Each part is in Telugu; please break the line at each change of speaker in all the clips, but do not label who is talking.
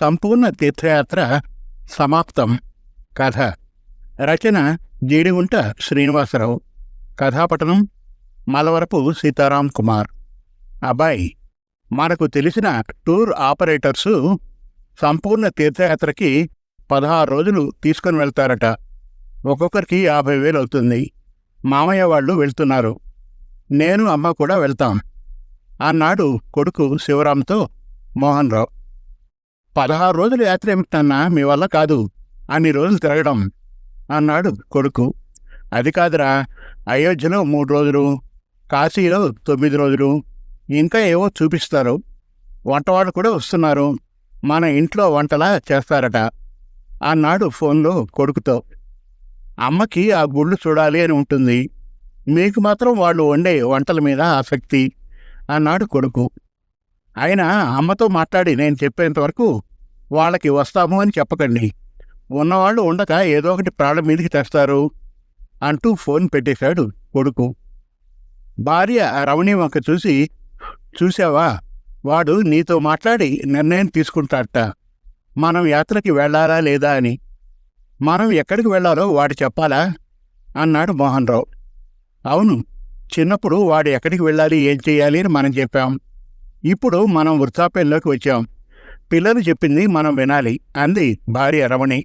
సంపూర్ణ తీర్థయాత్ర సమాప్తం కథ రచన జీడిగుంట శ్రీనివాసరావు కథాపటనం మలవరపు సీతారాం కుమార్ అబ్బాయి మనకు తెలిసిన టూర్ ఆపరేటర్సు సంపూర్ణ తీర్థయాత్రకి పదహారు రోజులు తీసుకొని వెళ్తారట. ఒక్కొక్కరికి యాభై వేలు అవుతుంది. మామయ్య వాళ్ళు వెళ్తున్నారు. నేను అమ్మ కూడా వెళ్తాం. అన్నాడు కొడుకు శివరాంతో మోహన్ రావు. పదహారు రోజులు యాత్ర ఏమిటన్నా మీ వల్ల కాదు. అన్ని రోజులు తిరగడం. అన్నాడు కొడుకు. అది కాదురా. అయోధ్యలో మూడు రోజులు కాశీలో తొమ్మిది రోజులు ఇంకా ఏవో చూపిస్తారు. వంటవాళ్ళు కూడా వస్తున్నారు. మన ఇంట్లో వంటలా చేస్తారట అన్నాడు ఫోన్లో కొడుకుతో. అమ్మకి ఆ గుళ్ళు చూడాలి అని ఉంటుంది. మీకు మాత్రం వాళ్ళు వండే వంటల మీద ఆసక్తి అన్నాడు కొడుకు. అయినా అమ్మతో మాట్లాడి నేను చెప్పేంతవరకు వాళ్ళకి వస్తాము అని చెప్పకండి. ఉన్నవాళ్ళు ఉండక ఏదో ఒకటి ప్రాణం మీదకి తెస్తారు అంటూ ఫోన్ పెట్టేశాడు కొడుకు. భార్య రమణి వంక చూసి చూసావా వాడు నీతో మాట్లాడి నిర్ణయం తీసుకుంటాడట. మనం యాత్రకి వెళ్ళారా లేదా అని? మనం ఎక్కడికి వెళ్ళాలో వాడు చెప్పాలా? అన్నాడు మోహన్ రావు అవును చిన్నప్పుడు వాడు ఎక్కడికి వెళ్ళాలి ఏం చేయాలి అని మనం చెప్పాం. ఇప్పుడు మనం వృద్ధాప్యంలోకి వచ్చాం. పిల్లలు చెప్పింది మనం వినాలి అంది భార్య రమణి.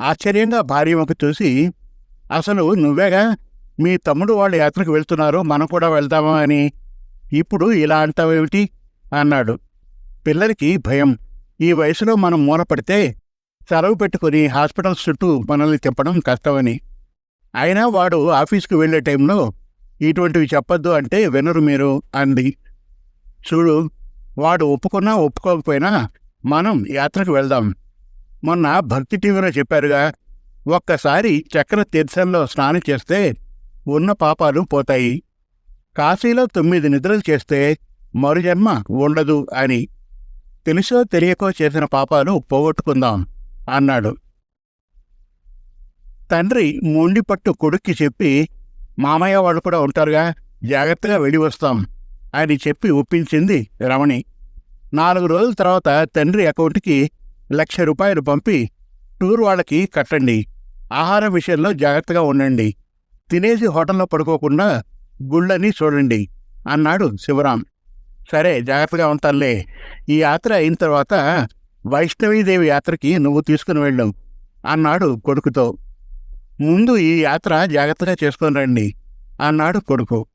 ఆశ్చర్యంగా భార్య ఒక చూసి అసలు నువ్వేగా? మీ తమ్ముడు వాళ్ళ యాత్రకు వెళ్తున్నారు మనం కూడా వెళ్తామా అని. ఇప్పుడు ఇలా అంటావేమిటి? అన్నాడు. పిల్లలకి భయం. ఈ వయసులో మనం మూలపడితే సెలవు పెట్టుకుని హాస్పిటల్స్ చుట్టూ మనల్ని తిప్పడం కష్టమని. అయినా వాడు ఆఫీస్కి వెళ్ళే టైంలో ఇటువంటివి చెప్పొద్దు అంటే వినరు మీరు అంది. చూడు వాడు ఒప్పుకున్నా ఒప్పుకోకపోయినా మనం యాత్రకు వెళ్దాం. మొన్న భక్తి టీవీలో చెప్పారుగా ఒక్కసారి చక్ర తీర్థంలో స్నానం చేస్తే ఉన్న పాపాలు పోతాయి. కాశీలో తొమ్మిది నిద్రలు చేస్తే మరుజన్మ ఉండదు అని. తెలుసో తెలియకో చేసిన పాపాలు పోగొట్టుకుందాం అన్నాడు. తండ్రి మొండిపట్టు కొడుక్కి చెప్పి మామయ్య వాళ్ళు కూడా ఉంటారుగా జాగ్రత్తగా వెళ్ళి వస్తాం అని చెప్పి ఒప్పించింది రమణి. నాలుగు రోజుల తర్వాత తండ్రి అకౌంట్కి లక్ష రూపాయలు పంపి టూర్ వాళ్ళకి కట్టండి. ఆహారం విషయంలో జాగ్రత్తగా ఉండండి. తినేసి హోటల్లో పడుకోకుండా గుళ్ళని చూడండి అన్నాడు శివరాం. సరే జాగ్రత్తగా ఉంటానులే. ఈ యాత్ర అయిన తర్వాత వైష్ణవీదేవి యాత్రకి నువ్వు తీసుకుని వెళ్ళాం అన్నాడు కొడుకుతో. ముందు ఈ యాత్ర జాగ్రత్తగా చేసుకొని రండి అన్నాడు కొడుకు.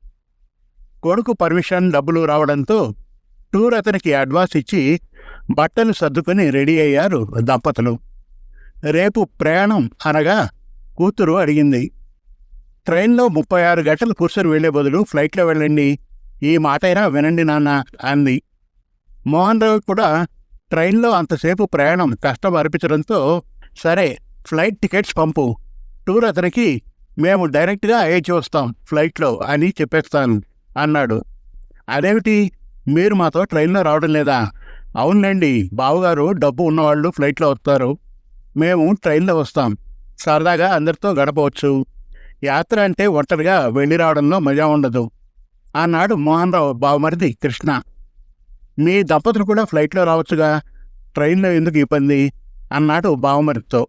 కొడుకు పర్మిషన్ డబ్బులు రావడంతో టూర్ అతనికి అడ్వాన్స్ ఇచ్చి బట్టలు సర్దుకొని రెడీ అయ్యారు దంపతులు. రేపు ప్రయాణం అనగా కూతురు అడిగింది. ట్రైన్లో ముప్పై ఆరు గంటలు కూర్చొని వెళ్ళే బదులు ఫ్లైట్లో వెళ్ళండి. ఈ మాటైనా వినండి నాన్న అంది. మోహన్ రావు కూడా ట్రైన్లో అంతసేపు ప్రయాణం కష్టం అనిపించడంతో సరే ఫ్లైట్ టికెట్స్ పంపు. టూర్ అతనికి మేము డైరెక్ట్గా అయ్యి వస్తాం ఫ్లైట్లో అని చెప్పేస్తాను అన్నాడు. అదేమిటి? మీరు మాతో ట్రైన్లో రావడం లేదా? అవునండి బావగారు డబ్బు ఉన్నవాళ్ళు ఫ్లైట్లో వస్తారు. మేము ట్రైన్లో వస్తాం. సరదాగా అందరితో గడపవచ్చు. యాత్ర అంటే ఒంటరిగా వెళ్ళి రావడంలో మజా ఉండదు. అన్నాడు మోహన్ రావు బావమరిది కృష్ణ. మీ దంపతులు కూడా ఫ్లైట్లో రావచ్చుగా? ట్రైన్లో ఎందుకు ఇబ్బంది? అన్నాడు బావమరితో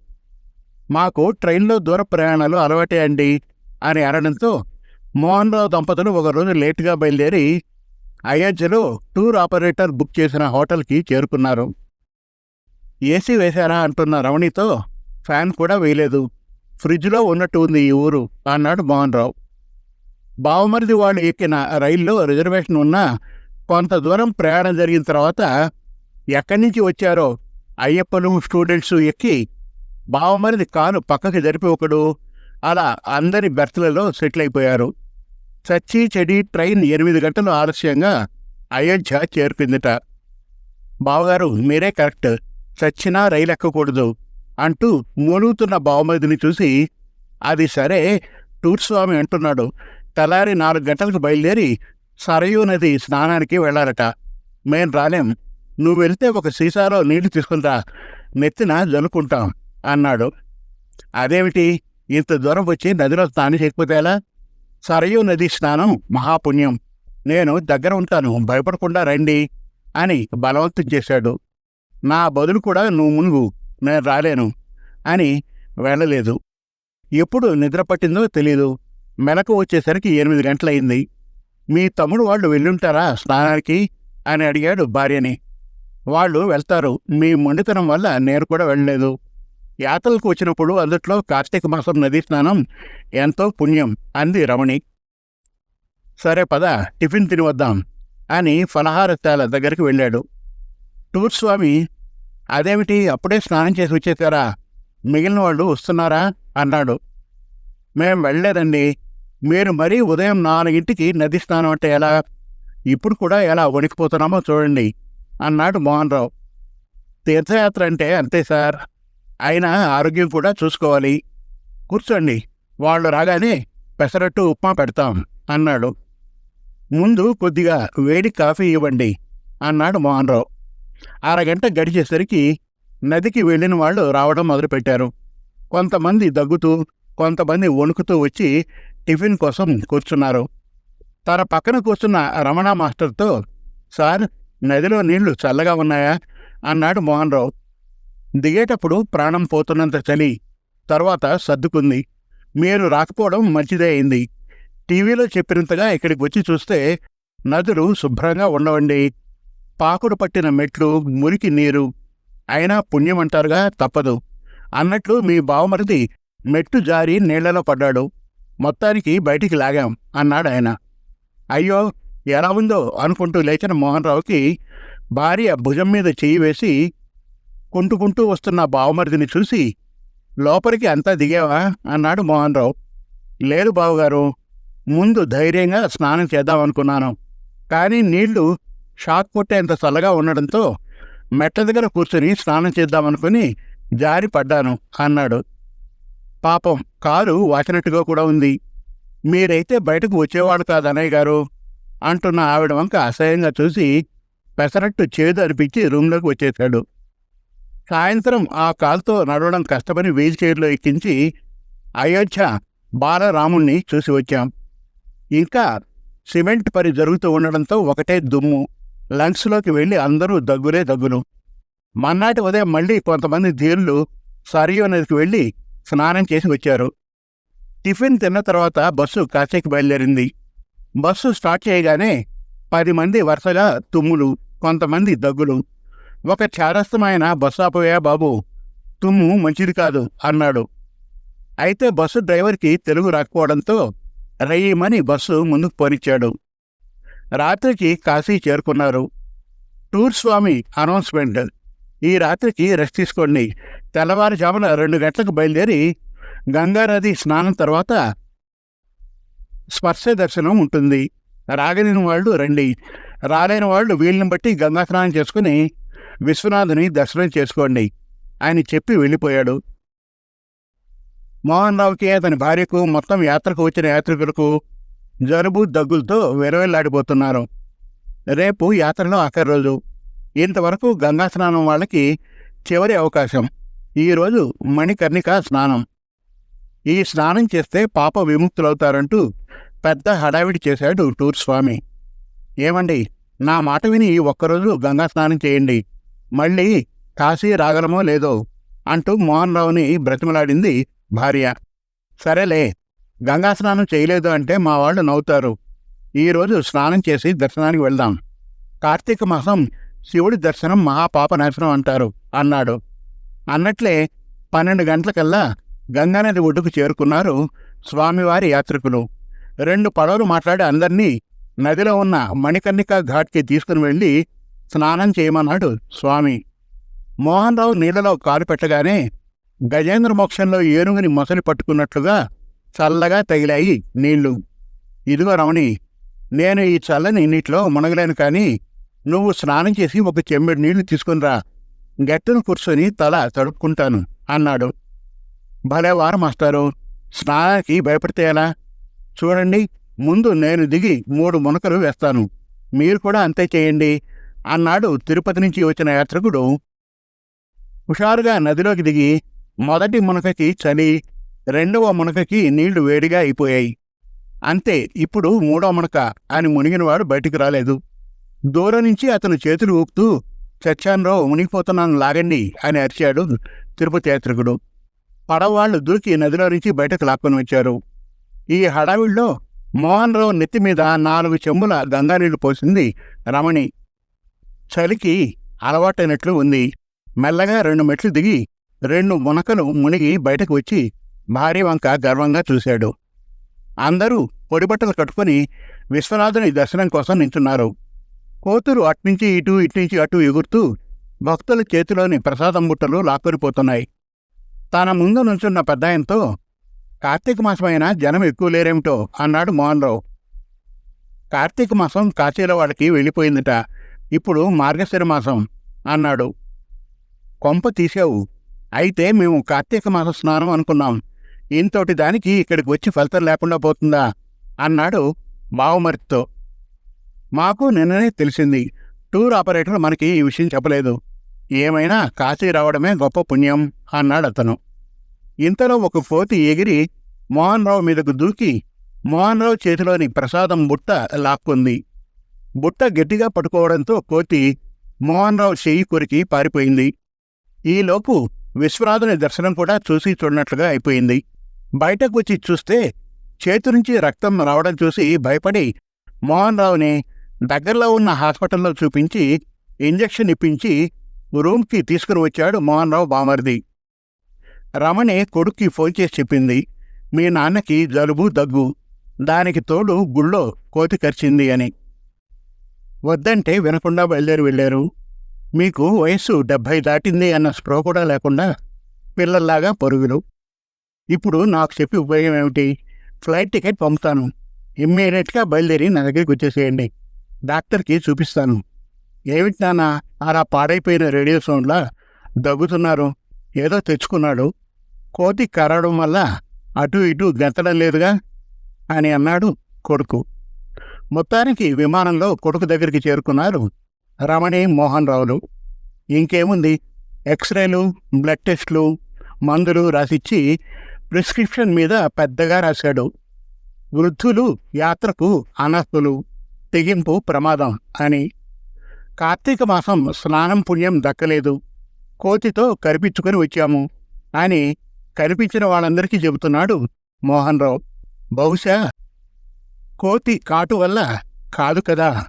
మాకు ట్రైన్లో దూర ప్రయాణాలు అలవాటే అండి అని అనడంతో మోహన్ రావు దంపతులు ఒకరోజు లేటుగా బయలుదేరి అయోధ్యలో టూర్ ఆపరేటర్ బుక్ చేసిన హోటల్కి చేరుకున్నారు. ఏసీ వేశారా అంటున్న రవణితో ఫ్యాన్ కూడా వేయలేదు. ఫ్రిడ్జ్లో ఉన్నట్టు ఉంది ఈ ఊరు అన్నాడు మోహన్ రావు బావమరిది వాళ్ళు ఎక్కిన రైల్లో రిజర్వేషన్ ఉన్న కొంత దూరం ప్రయాణం జరిగిన తర్వాత ఎక్కడి నుంచి వచ్చారో అయ్యప్పలు స్టూడెంట్స్ ఎక్కి బావమరిది కాలు పక్కకి జరిపి ఒకడు అలా అందరి బెర్త్లలో సెటిల్ అయిపోయారు. చచ్చి చెడి ట్రైన్ ఎనిమిది గంటలు ఆలస్యంగా అయోధ్య చేరుకుందిట. బావగారు మీరే కరెక్ట్. చచ్చినా రైలు ఎక్కకూడదు అంటూ మూలుగుతున్న బావమరిదిని చూసి అది సరే టూర్ స్వామి అంటున్నాడు. తెల్లారి నాలుగు గంటలకు బయలుదేరి సరయూ నది స్నానానికి వెళ్ళాలట. మేం రాలేం. నువ్వు వెళ్తే ఒక సీసాలో నీళ్ళు తీసుకుందా నెత్తిన జలుకుంటాం అన్నాడు. అదేమిటి? ఇంత దూరం వచ్చి నదిలో స్నానం చేయకపోతే ఎలా? సరయూ నది స్నానం మహాపుణ్యం. నేను దగ్గర ఉంటాను భయపడకుండా రండి అని బలవంతం చేశాడు. నా బదులు కూడా నువ్వు మునుగు నేను రాలేను అని వెళ్ళలేదు. ఎప్పుడు నిద్ర పట్టిందో తెలీదు. మెలకు వచ్చేసరికి ఎనిమిది గంటలయింది మీ తమ్ముడు వాళ్ళు వెళ్ళుంటారా స్నానానికి? అని అడిగాడు భార్యని. వాళ్ళు వెళ్తారు. మీ మొండితనం వల్ల నేను కూడా వెళ్ళలేదు. యాత్రలకు వచ్చినప్పుడు అందుట్లో కార్తీక మాసం నదీ స్నానం ఎంతో పుణ్యం అంది రమణి. సరే పద టిఫిన్ తిని వద్దాం అని ఫలహారశాల దగ్గరికి వెళ్ళాడు. టూర్ స్వామి అదేమిటి అప్పుడే స్నానం చేసి వచ్చేసారా? మిగిలిన వాళ్ళు వస్తున్నారా? అన్నాడు. మేం వెళ్ళలేదండి. మీరు మరీ ఉదయం నాలుగింటికి నది స్నానం అంటే ఎలా? ఇప్పుడు కూడా ఎలా వణికిపోతున్నామో చూడండి అన్నాడు మోహన్ రావు. తీర్థయాత్ర అంటే అంతే సార్. అయినా ఆరోగ్యం కూడా చూసుకోవాలి. కూర్చోండి. వాళ్ళు రాగానే పెసరట్టు ఉప్మా పెడతాం అన్నాడు. ముందు కొద్దిగా వేడి కాఫీ ఇవ్వండి అన్నాడు మోహన్రావు. అరగంట గడిచేసరికి నదికి వెళ్ళిన వాళ్ళు రావడం మొదలుపెట్టారు. కొంతమంది దగ్గుతూ కొంతమంది వణుకుతూ వచ్చి టిఫిన్ కోసం కూర్చున్నారు. తన పక్కన కూర్చున్న రమణ మాస్టర్తో సార్ నదిలో నీళ్ళు చల్లగా ఉన్నాయా? అన్నాడు మోహన్రావు. దిగేటప్పుడు ప్రాణం పోతున్నంత చలి తర్వాత సర్దుకుంది. మీరు రాకపోవడం మంచిదే అయింది. టీవీలో చెప్పినంతగా ఇక్కడికి వచ్చి చూస్తే నదులు శుభ్రంగా ఉండవండి. పాకుడు పట్టిన మెట్లు మురికి నీరు. అయినా పుణ్యమంటారుగా? తప్పదు. అన్నట్లు మీ బావమరిది మెట్టు జారి నీళ్ళలో పడ్డాడు. మొత్తానికి బయటికి లాగాం అన్నాడు ఆయన. అయ్యో ఎలా ఉందో అనుకుంటూ లేచిన మోహన్ రావుకి భార్య భుజం మీద చెయ్యి వేసి కుంటుకుంటూ వస్తున్న బావమరిదిని చూసి లోపలికి అంతా దిగావా? అన్నాడు మోహన్ రావు లేదు బావగారు ముందు ధైర్యంగా స్నానం చేద్దామనుకున్నాను. కానీ నీళ్ళు షాక్ కొట్టేంత చల్లగా ఉండడంతో మెట్ల దగ్గర కూర్చొని స్నానం చేద్దామనుకుని జారి పడ్డాను అన్నాడు. పాపం కారు వాచినట్టుగా కూడా ఉంది. మీరైతే బయటకు వచ్చేవాడు కాదు అన్నయ్య గారు అంటున్న ఆవిడ వంక అసహ్యంగా చూసి పెసరట్టు చేదు అనిపించి రూమ్లోకి వచ్చేశాడు. సాయంత్రం ఆ కాలుతో నడవడం కష్టమని వీల్ చైర్లో ఎక్కించి అయోధ్య బాలరాముణ్ణి చూసి వచ్చాం. ఇంకా సిమెంట్ పని జరుగుతూ ఉండడంతో ఒకటే దుమ్ము. లంగ్స్లోకి వెళ్ళి అందరూ దగ్గులే. దగ్గును మన్నాటి ఉదయం మళ్ళీ కొంతమంది ధీరులు సరియో నదికి వెళ్ళి స్నానం చేసి వచ్చారు. టిఫిన్ తిన్న తర్వాత బస్సు కాచేకి బయలుదేరింది. బస్సు స్టార్ట్ చేయగానే పది మంది వరుసగా తుమ్ములు కొంతమంది దగ్గులు. ఒక చారస్థమైన బస్సు ఆపోయా బాబు. తుమ్ము మంచిది కాదు అన్నాడు. అయితే బస్సు డ్రైవర్కి తెలుగు రాకపోవడంతో రయ్యమని బస్సు ముందుకు పోనిచ్చాడు. రాత్రికి కాశీ చేరుకున్నారు. టూర్ స్వామి అనౌన్స్మెంట్. ఈ రాత్రికి రెస్ట్ తీసుకోండి. తెల్లవారుజామున రెండు గంటలకు బయలుదేరి గంగానది స్నానం తర్వాత స్పర్శ దర్శనం ఉంటుంది. రాగలేని వాళ్ళు రండి. రాలేని వాళ్ళు వీళ్ళని బట్టి గంగా స్నానం చేసుకుని విశ్వనాథుని దర్శనం చేసుకోండి. ఆయన చెప్పి వెళ్ళిపోయాడు. మోహన్ రావుకి అతని భార్యకు మొత్తం యాత్రకు వచ్చిన యాత్రికులకు జలుబు దగ్గులతో వెరవెల్లాడిపోతున్నారు రేపు యాత్రలో ఆఖరి రోజు. ఇంతవరకు గంగా స్నానం వాళ్ళకి చివరి అవకాశం. ఈరోజు మణికర్ణిక స్నానం. ఈ స్నానం చేస్తే పాప విముక్తులవుతారంటూ పెద్ద హడావిడి చేశాడు టూర్ స్వామి. ఏమండి నా మాట విని ఒక్కరోజు గంగా స్నానం చేయండి. మళ్ళీ కాశీ రాగలమో లేదో అంటూ మోహన్ రావుని బ్రతిమలాడింది భార్య. సరేలే గంగా స్నానం చేయలేదు అంటే మా వాళ్ళు నవ్వుతారు. ఈరోజు స్నానం చేసి దర్శనానికి వెళ్దాం. కార్తీక మాసం శివుడి దర్శనం మహాపాపనాశనం అంటారు అన్నాడు. అన్నట్లే పన్నెండు గంటలకల్లా గంగానది ఒడ్డుకు చేరుకున్నారు స్వామివారి యాత్రికులు. రెండు పడవలు మాట్లాడి అందర్నీ నదిలో ఉన్న మణికర్ణిక ఘాట్కి తీసుకుని వెళ్ళి స్నానం చేయమన్నాడు స్వామి. మోహన్ రావు నీళ్ళలో కాలు పెట్టగానే గజేంద్ర మోక్షంలో ఏనుగుని మొసలి పట్టుకున్నట్లుగా చల్లగా తగిలాయి నీళ్ళు ఇదిగో రమణి నేను ఈ చల్లని నీటిలో మునగలేను కానీ నువ్వు స్నానం చేసి ఒక చెమ్మెడు నీళ్ళు తీసుకునిరా గట్టును కూర్చొని తల తడుపుకుంటాను అన్నాడు. భలే వారం మాస్టారు స్నానానికి భయపడితే ఎలా? చూడండి ముందు నేను దిగి మూడు మునకలు వేస్తాను. మీరు కూడా అంతే చేయండి. అన్నాడు తిరుపతి నుంచి వచ్చిన యాత్రికుడు. హుషారుగా నదిలోకి దిగి మొదటి మునకకి చలి రెండవ మునకకి నీళ్ళు వేడిగా అయిపోయాయి. అంతే ఇప్పుడు మూడో మునక అని మునిగినవాడు బయటికి రాలేదు. దూరం నుంచి అతను చేతులు ఊపుతూ చచ్చాన్రావు మునిగిపోతున్నాను లాగండి అని అరిచాడు తిరుపతి యాత్రికుడు. పడవాళ్ళు దూకి నదిలో నుంచి బయటకు లాక్కొని వచ్చారు. ఈ హడావిడిలో మోహన్ రావు నెత్తి మీద నాలుగు చెంబుల గంగానీళ్ళు పోసింది రమణి. చలికి అలవాటైనట్లు ఉంది. మెల్లగా రెండు మెట్లు దిగి రెండు మునకలు మునిగి బయటకు వచ్చి భార్య వంక గర్వంగా చూశాడు. అందరూ పొడిబట్టలు కట్టుకుని విశ్వనాథుని దర్శనం కోసం నించున్నారు. కోతులు అట్నుంచి ఇటు ఇట్నుంచి అటు ఎగురుతూ భక్తుల చేతిలోని ప్రసాదం బుట్టలు లాక్కొనిపోతున్నాయి తన ముందు నుంచున్న పెద్దాయంతో కార్తీక మాసమైన జనం ఎక్కువ లేరేమిటో? అన్నాడు మోహన్రావు కార్తీక మాసం కాశీల వాళ్ళకి వెళ్ళిపోయిందట. ఇప్పుడు మార్గశిర మాసం అన్నాడు. కొంప తీసావు అయితే మేము కార్తీక మాస స్నానం అనుకున్నాం. ఇంతటి దానికి ఇక్కడికి వచ్చి ఫలితం లేకుండా పోతుందా? అన్నాడు బావమరితో మాకు నిన్ననే తెలిసింది. టూర్ ఆపరేటర్ మనకి ఈ విషయం చెప్పలేదు. ఏమైనా కాశీ రావడమే గొప్ప పుణ్యం అన్నాడు అతను. ఇంతలో ఒక కోతి ఎగిరి మోహన్ రావు మీదకు దూకి మోహన్ రావు చేతిలోని ప్రసాదం బుట్ట లాక్కుంది. బుట్ట గట్టిగా పట్టుకోవడంతో కోతి మోహన్రావు చెయ్యి కొరికి పారిపోయింది. ఈలోపు విశ్వనాథుని దర్శనం కూడా చూసి చూడనట్లుగా అయిపోయింది. బయటకు వచ్చి చూస్తే చేతి నుంచి రక్తం రావడం చూసి భయపడి మోహన్ రావుని దగ్గరలో ఉన్న హాస్పిటల్లో చూపించి ఇంజెక్షన్ ఇప్పించి రూమ్కి తీసుకుని వచ్చాడు మోహన్ రావు బామర్ది. రమణి కొడుక్కి ఫోన్ చేసి చెప్పింది మీ నాన్నకి జలుబు దగ్గు. దానికి తోడు గుళ్ళో కోతి కరిచింది అని. వద్దంటే వినకుండా బయలుదేరి వెళ్ళారు. మీకు వయస్సు డెబ్భై దాటింది అన్న స్ప్రో కూడా లేకుండా పిల్లల్లాగా పరుగులు. ఇప్పుడు నాకు చెప్పి ఉపయోగం ఏమిటి? ఫ్లైట్ టికెట్ పంపుతాను. ఇమ్మీడియట్గా బయలుదేరి నా దగ్గరికి వచ్చేసేయండి. డాక్టర్కి చూపిస్తాను. ఏమిటి నాన్న? అలా పాడైపోయిన రేడియో సౌండ్లా దగ్గుతున్నారు. ఏదో తెచ్చుకున్నాడు. కోతి కరవడం వల్ల అటు ఇటు గెంతడం లేదుగా? అని అన్నాడు కొడుకు. మొత్తానికి విమానంలో కొడుకు దగ్గరికి చేరుకున్నారు రమణి మోహన్ రావులు. ఇంకేముంది? ఎక్స్రేలు బ్లడ్ టెస్ట్లు మందులు రాసిచ్చి ప్రిస్క్రిప్షన్ మీద పెద్దగా రాశాడు. వృద్ధులు యాత్రకు అనర్హులు తెగింపు ప్రమాదం అని. కార్తీక మాసం స్నానం పుణ్యం దక్కలేదు. కోతితో కరిపించుకొని వచ్చాము. అని కనిపించిన వాళ్ళందరికీ చెబుతున్నాడు మోహన్ రావు. బహుశా కోతి కాటు వల్ల కాదు కదా?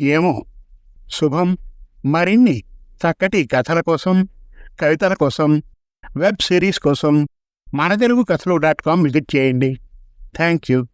ఏమో. శుభం. మరిన్ని చక్కటి కథల కోసం కవితల కోసం వెబ్ సిరీస్ కోసం మన Telugu Kathalu dot com visit చేయండి. Thank you